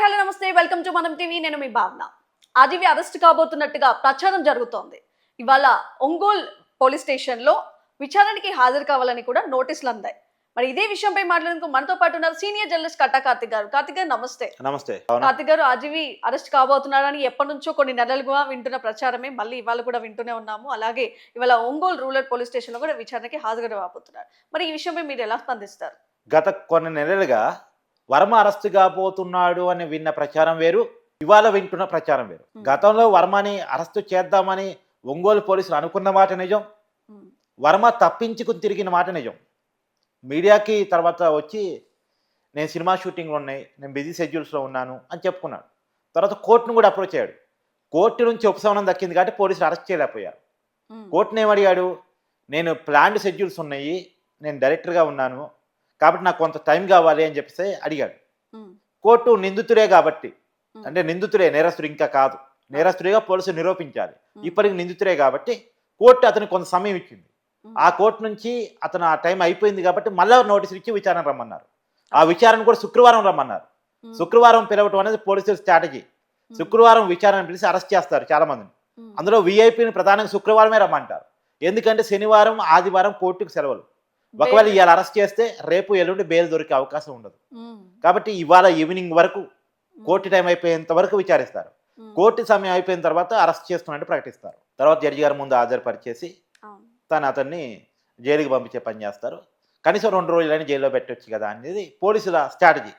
Hi hello నమస్తే welcome to Manam TV. నేను మీ భావన. ఆదివి అరెస్ట్ కాబోతున్నట్టుగా ప్రచారం జరుగుతోంది. ఇవాళ ఒంగోల్ పోలీస్ స్టేషన్లో విచారణకి హాజరు కావాలని కూడా నోటీసులు అందాయి. మరి ఇదే విషయంపై మాట్లాడేందుకు మనతో పాటు ఉన్నారు సీనియర్ జర్నలిస్ట్ కట్టా కార్తిక్ గారు. కార్తిక్ గారు నమస్తే. నమస్తే. కార్తిక్ గారు ఆదివి అరెస్ట్ కాబోతున్నారని ఎప్పటి నుంచో కొన్ని నెలలుగా వింటున్న ప్రచారమే. మళ్ళీ ఇవాళ కూడా వింటూనే ఉన్నాము. అలాగే ఇవాళ ఒంగోలు రూరల్ పోలీస్ స్టేషన్లో కూడా విచారణకి హాజరు కాబోతున్నారు. మరి ఈ విషయంపై మీరు ఎలా స్పందిస్తారు? గత కొన్ని నెలలుగా వర్మ అరెస్ట్ కాబోతున్నాడు అని విన్న ప్రచారం వేరు ఇవాళ వింటున్న ప్రచారం వేరు. గతంలో వర్మని అరెస్టు చేద్దామని ఒంగోలు పోలీసులు అనుకున్న మాట నిజం. వర్మ తప్పించుకుని తిరిగిన మాట నిజం. మీడియాకి తర్వాత వచ్చి నేను సినిమా షూటింగ్లో ఉన్నాయి నేను బిజీ షెడ్యూల్స్లో ఉన్నాను అని చెప్పుకున్నాడు. తర్వాత కోర్టును కూడా అప్రోచ్ అయ్యాడు. కోర్టు నుంచి ఉపశమనం దక్కింది కాబట్టి పోలీసులు అరెస్ట్ చేయలేకపోయారు. కోర్టును ఏమడిగాడు? నేను ప్లాన్డ్ షెడ్యూల్స్ ఉన్నాయి నేను డైరెక్టర్గా ఉన్నాను కాబట్టి నాకు కొంత టైం కావాలి అని చెప్పేసి అడిగాడు. కోర్టు నిందితుడే కాబట్టి అంటే నిందితుడే నేరస్తుడు ఇంకా కాదు. నేరస్తుడిగా పోలీసులు నిరూపించాలి. ఇప్పటికి నిందితుడే కాబట్టి కోర్టు అతనికి కొంత సమయం ఇచ్చింది. ఆ కోర్టు నుంచి అతను ఆ టైం అయిపోయింది కాబట్టి మళ్ళా నోటీసులు ఇచ్చి విచారణ రమ్మన్నారు. ఆ విచారణ కూడా శుక్రవారం రమ్మన్నారు. శుక్రవారం పిలవటం అనేది పోలీసుల స్ట్రాటజీ. శుక్రవారం విచారణ పిలిచి అరెస్ట్ చేస్తారు చాలా మందిని అందులో వీఐపీని ప్రధానంగా శుక్రవారమే రమ్మంటారు. ఎందుకంటే శనివారం ఆదివారం కోర్టుకు సెలవులు. ఒకవేళ ఇవాళ అరెస్ట్ చేస్తే రేపు ఎల్లుండి బెయిల్ దొరికే అవకాశం ఉండదు. కాబట్టి ఇవాళ ఈవినింగ్ వరకు కోర్టు టైం అయిపోయేంత వరకు విచారిస్తారు. కోర్టు సమయం అయిపోయిన తర్వాత అరెస్ట్ చేస్తున్నట్టు ప్రకటిస్తారు. తర్వాత జడ్జి గారి ముందు హాజరుపరిచేసి. తను అతన్ని జైలుకి పంపించే పని చేస్తారు. కనీసం రెండు రోజులైనా జైల్లో పెట్టొచ్చు కదా అనేది పోలీసుల స్ట్రాటజీ.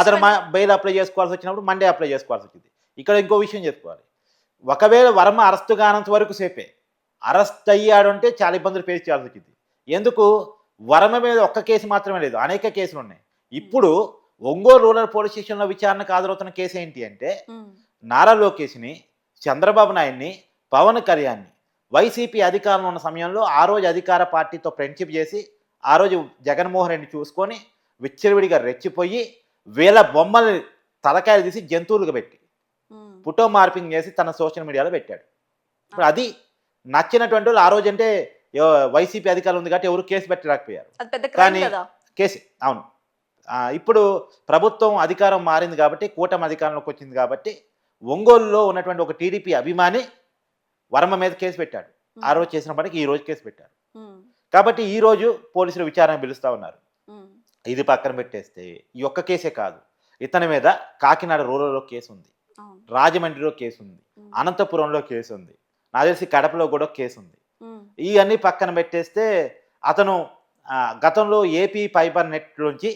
అతను బెయిల్ అప్లై చేసుకోవాల్సి వచ్చినప్పుడు మండే అప్లై చేసుకోవాల్సి వచ్చింది. ఇక్కడ ఇంకో విషయం చెప్పుకోవాలి. ఒకవేళ వర్మ అరెస్ట్ కానంత వరకు సేపే. అరెస్ట్ అయ్యాడు అంటే చాలా ఇబ్బందులు ఫేస్ చేయాల్సి వచ్చింది. ఎందుకు? వర్మ మీద ఒక్క కేసు మాత్రమే లేదు అనేక కేసులు ఉన్నాయి ఇప్పుడు ఒంగోలు రూరల్ పోలీస్ స్టేషన్లో విచారణకు హాజరవుతున్న కేసు ఏంటి అంటే నారా లోకేష్ని చంద్రబాబు నాయుడిని పవన్ కళ్యాణ్ని వైసీపీ అధికారంలో ఉన్న సమయంలో ఆ రోజు అధికార పార్టీతో ఫ్రెండ్షిప్ చేసి ఆ రోజు జగన్మోహన్ రెడ్డి చూసుకొని విచ్చలవిడిగా రెచ్చిపోయి వీళ్ళ బొమ్మల్ని తలకాయలు తీసి జంతువులుగా పెట్టి ఫోటో మార్పింగ్ చేసి తన సోషల్ మీడియాలో పెట్టాడు. ఇప్పుడు అది నచ్చినటువంటి వాళ్ళు ఆ రోజు అంటే వైసీపీ అధికారం ఉంది కాబట్టి ఎవరు కేసు క్రైమ్ కానీ- కేసు అవును. ఇప్పుడు ప్రభుత్వం అధికారం మారింది కాబట్టి కూటమి అధికారంలోకి వచ్చింది కాబట్టి ఒంగోలులో ఉన్నటువంటి ఒక టీడీపీ అభిమాని వర్మ మీద కేసు పెట్టాడు. ఆ రోజు చేసిన పనికి ఈ రోజు కేసు పెట్టారు. కాబట్టి ఈ రోజు పోలీసులు విచారణ పిలుస్తా ఉన్నారు. ఇది పక్కన పెట్టేస్తే ఈ ఒక్క కేసే కాదు. ఇతని మీద కాకినాడ రూరల్లో కేసు ఉంది. రాజమండ్రిలో కేసు ఉంది. అనంతపురంలో కేసు ఉంది. నాకు తెలిసి కడపలో కూడా కేసు ఉంది. ఇవన్నీ పక్కన పెట్టేస్తే అతను గతంలో ఏపీ ఫైబర్ నెట్ నుంచి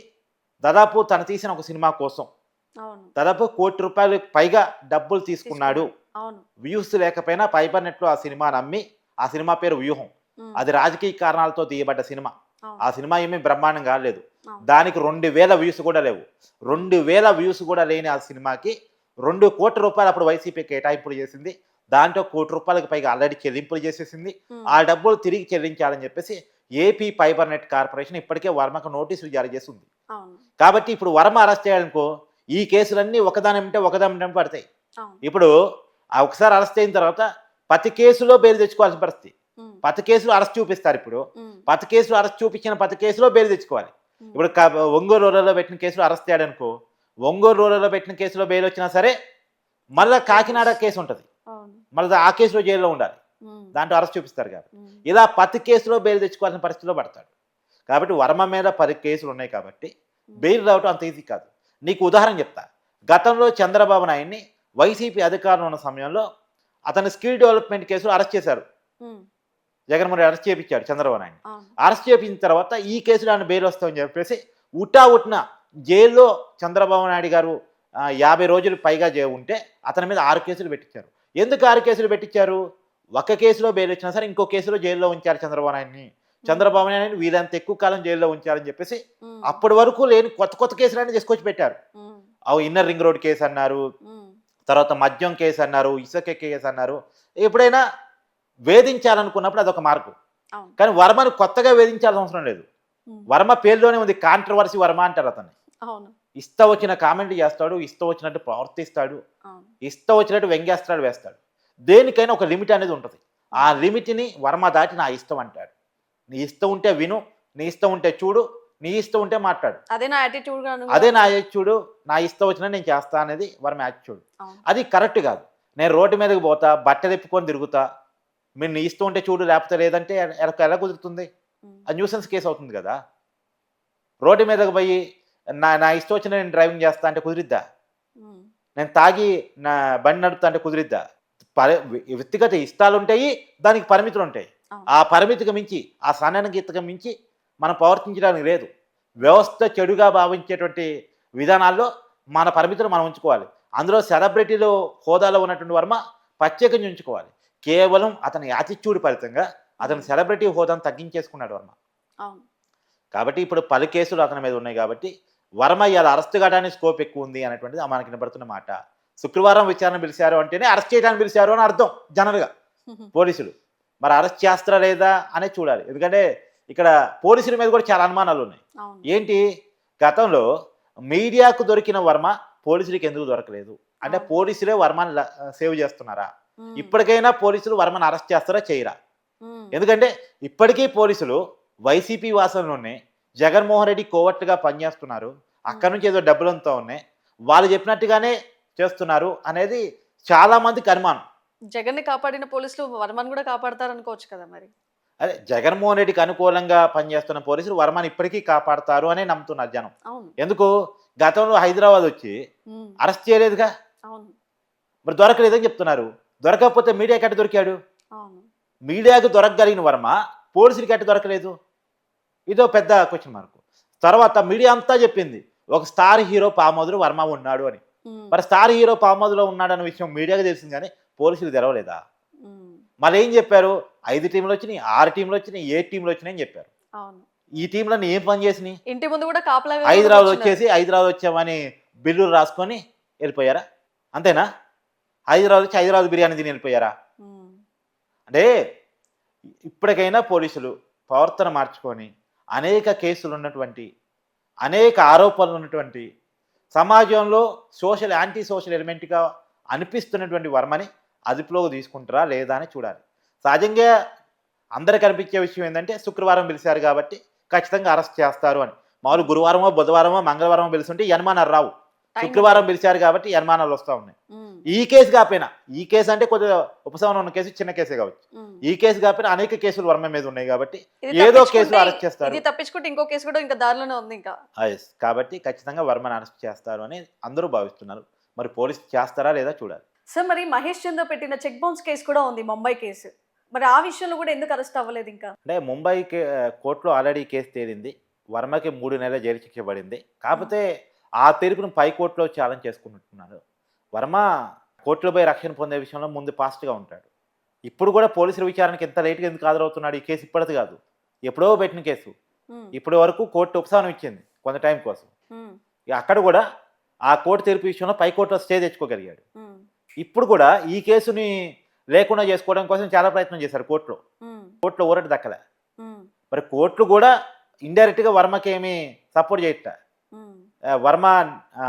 దాదాపు తను తీసిన ఒక సినిమా కోసం దాదాపు కోటి రూపాయలు పైగా డబ్బులు తీసుకున్నాడు. వ్యూస్ లేకపోయినా ఫైబర్ నెట్లో ఆ సినిమా నమ్మి ఆ సినిమా పేరు వ్యూహం. అది రాజకీయ కారణాలతో తీయబడ్డ సినిమా. ఆ సినిమా ఏమీ బ్రహ్మాండం కాలేదు. దానికి రెండు వేల వ్యూస్ కూడా లేవు. రెండు వేల వ్యూస్ కూడా లేని ఆ సినిమాకి రెండు కోట్ల రూపాయలు అప్పుడు వైసీపీ కేటాయింపులు చేసింది. దాంట్లో కోటి రూపాయలకు పైగా ఆల్రెడీ చెల్లింపులు చేసేసింది. ఆ డబ్బులు తిరిగి చెల్లించాలని చెప్పేసి ఏపీ ఫైబర్ నెట్ కార్పొరేషన్ ఇప్పటికే వర్మకు నోటీసులు జారీ అవును. కాబట్టి ఇప్పుడు వర్మ అరెస్ట్ చేయాలనుకో ఈ కేసులన్నీ ఒకదాని అంటే ఒకదాని పడతాయి. ఇప్పుడు ఆ ఒకసారి అరెస్ట్ అయిన తర్వాత ప్రతి కేసులో బెయిల్ తెచ్చుకోవాల్సిన పరిస్థితి. ప్రతి కేసులో అరెస్ట్ చూపిస్తారు ఇప్పుడు. ప్రతి కేసులో అరెస్ట్ చూపించిన ప్రతి కేసులో బెయిల్ తెచ్చుకోవాలి. ఇప్పుడు ఒంగోలు రూరల్లో పెట్టిన కేసులో అరెస్ట్ చేయడానికో ఒంగోలు రూరల్లో పెట్టిన కేసులో బెయిల్ వచ్చినా సరే మళ్ళీ కాకినాడ కేసు ఉంటుంది. మళ్ళీ ఆ కేసులో జైల్లో ఉండాలి. దాంట్లో అరెస్ట్ చూపిస్తారు కాబట్టి. ఇలా ప్రతి కేసులో బెయిల్ తెచ్చుకోవాల్సిన పరిస్థితిలో పడతాడు. కాబట్టి వర్మ మీద పది కేసులు ఉన్నాయి కాబట్టి బెయిల్ రావటం అంత ఈజీ కాదు. నీకు ఉదాహరణ చెప్తా. గతంలో చంద్రబాబు నాయుడిని వైసీపీ అధికారంలో ఉన్న సమయంలో అతని స్కిల్ డెవలప్మెంట్ కేసులో అరెస్ట్ చేశారు. జగన్మోహన్ రెడ్డి అరెస్ట్ చేయించాడు చంద్రబాబు నాయుడు అరెస్ట్ చేయించిన తర్వాత ఈ కేసులో ఆయన బెయిల్ వస్తామని చెప్పేసి ఉటా ఉట్న జైల్లో చంద్రబాబు నాయుడు గారు యాభై రోజులు పైగా ఉంటే అతని మీద ఆరు కేసులు పెట్టించారు. ఎందుకు ఆరు కేసులు పెట్టించారు? ఒక కేసులో బెయిల్ వచ్చినా సరే ఇంకో కేసులో జైల్లో ఉంచారు చంద్రబాబు నాయుడిని. చంద్రబాబు నాయుడిని వీళ్ళంత ఎక్కువ కాలం జైల్లో ఉంచారని చెప్పేసి అప్పటి వరకు లేని కొత్త కొత్త కేసులన్నీ తీసుకొచ్చి పెట్టారు. అవి ఇన్నర్ రింగ్ రోడ్ కేసు అన్నారు. తర్వాత మద్యం కేసు అన్నారు ఇసుక కేసు అన్నారు. ఎప్పుడైనా వేధించాలనుకున్నప్పుడు అదొక అవును. కానీ వర్మను కొత్తగా వేధించాల్సిన అవసరం లేదు. వర్మ పేరులోనే ఉంది. కాంట్రవర్సీ వర్మ అంటారు అతన్ని. ఇష్ట వచ్చిన కామెంట్ చేస్తాడు ఇష్ట వచ్చినట్టు ప్రవర్తిస్తాడు ఇష్ట వచ్చినట్టు వ్యంగ్యాస్త్రాలు వేస్తాడు. దేనికైనా ఒక లిమిట్ అనేది ఉంటుంది. ఆ లిమిట్ని వర్మ దాటి నా ఇష్టం అంటాడు. నీ ఇష్టం ఉంటే విను నీ ఇష్టం ఉంటే చూడు నీ ఇష్టం ఉంటే మాట్లాడు. అదే నా యాటిట్యూడ్ అదే నా యాటిట్యూడ్ నా ఇష్టం వచ్చినా నేను చేస్తా అనేది వర్మ యాటిట్యూడ్. అది కరెక్ట్ కాదు. నేను రోడ్డు మీదకి పోతా బట్ట తిప్పుకొని తిరుగుతా మీరు నీ ఇష్టం ఉంటే చూడు లేకపోతే లేదంటే ఎలా కుదురుతుంది. అది న్యూసెన్స్ కేసు అవుతుంది కదా. రోడ్డు మీదకి పోయి నా నా ఇష్టం వచ్చిన నేను డ్రైవింగ్ చేస్తా అంటే కుదిరిద్దా. నేను తాగి నా బండి నడుపుతా అంటే కుదిరిద్దా? వ్యక్తిగత ఇష్టాలు ఉంటాయి దానికి పరిమితులు ఉంటాయి. ఆ పరిమితికి మించి ఆ సన్నగితకు మించి మనం ప్రవర్తించడానికి లేదు. వ్యవస్థ చెడుగా భావించేటువంటి విధానాల్లో మన పరిమితులు మనం ఉంచుకోవాలి. అందులో సెలబ్రిటీలు హోదాలో ఉన్నటువంటి వర్మ ప్రత్యేకంగా ఉంచుకోవాలి. కేవలం అతని యాటిట్యూడ్ ఫలితంగా అతని సెలబ్రిటీ హోదాను తగ్గించేసుకున్నాడు వర్మ. కాబట్టి ఇప్పుడు పలు కేసులు అతని మీద ఉన్నాయి కాబట్టి వర్మ ఇవాళ అరెస్ట్ కావడానికి స్కోప్ ఎక్కువ ఉంది అనేటువంటిది మనకి వినపడుతున్న మాట. శుక్రవారం విచారణ పిలిచారు అంటేనే అరెస్ట్ చేయడానికి పిలిచారు అని అర్థం జనరల్గా పోలీసులు. మరి అరెస్ట్ చేస్తారా లేదా అనేది చూడాలి. ఎందుకంటే ఇక్కడ పోలీసుల మీద కూడా చాలా అనుమానాలు ఉన్నాయి. ఏంటి? గతంలో మీడియాకు దొరికిన వర్మ పోలీసులకి ఎందుకు దొరకలేదు? అంటే. పోలీసులే వర్మని సేవ్ చేస్తున్నారా. ఇప్పటికైనా పోలీసులు వర్మని అరెస్ట్ చేస్తారా చేయరా. ఎందుకంటే ఇప్పటికీ పోలీసులు వైసీపీ వాసనలోనే జగన్మోహన్ రెడ్డి కోవట్టుగా పనిచేస్తున్నారు. అక్కడ నుంచి ఏదో డబ్బులంతా ఉన్నాయి. వాళ్ళు చెప్పినట్టుగానే చేస్తున్నారు అనేది చాలా మందికి అనుమానం. జగన్ని కాపాడిన పోలీసులు వర్మన్ కూడా కాపాడతారు అనుకోవచ్చు కదా మరి? అదే జగన్మోహన్ రెడ్డికి అనుకూలంగా పనిచేస్తున్న పోలీసులు వర్మని ఇప్పటికీ కాపాడతారు అనే నమ్ముతున్నారు జనం. ఎందుకు? గతంలో హైదరాబాద్ వచ్చి. అరెస్ట్ చేయలేదుగా? మరి దొరకలేదని చెప్తున్నారు. దొరకకపోతే మీడియాకి ఎట్ట దొరికాడు? మీడియాకు దొరకగలిగిన వర్మ పోలీసులకి ఎట్ట దొరకలేదు? ఇదో పెద్ద క్వశ్చన్ మార్క్ తర్వాత మీడియా అంతా చెప్పింది ఒక స్టార్ హీరో పామోదులు వర్మ ఉన్నాడు అని. మరి స్టార్ హీరో పామోదులో ఉన్నాడన్న విషయం మీడియాకి తెలిసింది కానీ పోలీసులు తెలవలేదా? ఉమ్. మళ్ళీ ఏం చెప్పారు? ఐదు టీంలు వచ్చినాయి ఆరు టీంలు వచ్చినాయి ఏ టీంలు వచ్చినాయి అని చెప్పారు. ఈ టీంలన్నీ ఏం పని చేసినాయి? ఇంటి ముందు కూడా కాపలా హైదరాబాద్ వచ్చేసి హైదరాబాద్ వచ్చామని బిల్లులు రాసుకొని వెళ్ళిపోయారా? అంతేనా? హైదరాబాద్ వచ్చి హైదరాబాద్ బిర్యానీ తిని వెళ్ళిపోయారా. అంటే ఇప్పటికైనా పోలీసులు ప్రవర్తన మార్చుకొని అనేక కేసులు ఉన్నటువంటి అనేక ఆరోపణలు ఉన్నటువంటి సమాజంలో సోషల్ యాంటీ సోషల్ ఎలిమెంట్గా అనిపిస్తున్నటువంటి వర్మని అదుపులోకి తీసుకుంటారా లేదా అని చూడాలి. సహజంగా అందరికి కనిపించే విషయం ఏంటంటే శుక్రవారం పిలిచారు కాబట్టి ఖచ్చితంగా అరెస్ట్ చేస్తారు అని. మామూలు గురువారమో బుధవారమో మంగళవారమో పిలుస్తుంటే యన్మానాలు రావు. శుక్రవారం పిలిచారు కాబట్టి యన్మానాలు వస్తూ ఉన్నాయి. ఈ కేసు కాకపోయినా ఈ కేసు అంటే కొద్దిగా ఉపశమనం ఉన్న కేసు చిన్న కేసే కావచ్చు. ఈ కేసు కాకపోయినా అనేక కేసులు వర్మ మీద ఉన్నాయి కాబట్టి ఏదో కేసులో అరెస్ట్ చేస్తారు. తప్పించుకుంటే ఇంకో కేసు కూడా ఇంకా దారిలోనే ఉంది ఇంకా. కాబట్టి ఖచ్చితంగా వర్మని అరెస్ట్ చేస్తారు అని అందరూ భావిస్తున్నారు. మరి పోలీసు చేస్తారా లేదా చూడాలి. సార్ మరి మహేష్ చంద్ర పెట్టిన చెక్ బౌన్స్ కేసు కూడా ఉంది ముంబై కేసు. మరి ఆ విషయంలో కూడా ఎందుకు అరెస్ట్ అవ్వలేదు ఇంకా? అంటే ముంబై కోర్టులో ఆల్రెడీ కేసు తేలింది. వర్మకి మూడు నెలల జైలు శిక్ష పడింది. కాకపోతే ఆ తీర్పును పై కోర్టులో ఛాలెంజ్ చేసుకుంటున్నారు వర్మ కోర్టులో పోయి రక్షణ పొందే విషయంలో ముందు ఫాస్ట్గా ఉంటాడు. ఇప్పుడు కూడా పోలీసుల విచారణకి ఎంత లేట్గా ఎందుకు హాజరవుతున్నాడు? ఈ కేసు ఇప్పటిది కాదు. ఎప్పుడో పెట్టిన కేసు. ఇప్పటి వరకు కోర్టు ఉపశమనం ఇచ్చింది కొంత టైం కోసం. అక్కడ కూడా ఆ కోర్టు తీర్పు విషయంలో పై కోర్టులో స్టే తెచ్చుకోగలిగాడు. ఇప్పుడు కూడా ఈ కేసుని లేకుండా చేసుకోవడం కోసం చాలా ప్రయత్నం చేశారు కోర్టులో. కోర్టులో ఊరట దక్కలే. మరి కోర్టులు కూడా ఇండైరెక్ట్గా వర్మకి ఏమి సపోర్ట్ చేయట వర్మ ఆ,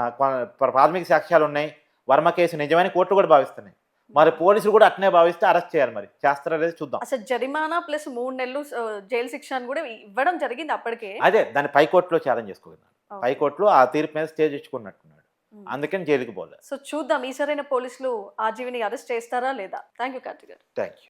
ప్రాథమిక సాక్ష్యాలు ఉన్నాయి. వర్మ కేసు నిజమని కోర్టులు కూడా భావిస్తున్నాయి. మరి పోలీసులు కూడా అట్నే భావిస్తే అరెస్ట్ చేయాలి మరి. చేస్తారా లేదు చూద్దాం. అసలు జరిమానా ప్లస్ మూడు నెలలు ఆ, జైలు శిక్ష అని కూడా ఇవ్వడం జరిగింది అప్పటికే. అదే దాన్ని పై కోర్టులో ఛాలెంజ్ చేసుకోగలిగినాడు ఓకే. పై కోర్టులో ఆ తీర్పు మీద స్టే తెచ్చుకున్నట్టున్నాడు ఉమ్. అందుకని జైలుకి పోలేదు సో చూద్దాం. ఈసారైన పోలీసులు ఆర్జీవిని అరెస్ట్ చేస్తారా లేదా? థ్యాంక్ యూ కార్తిక్ గారు. Thank you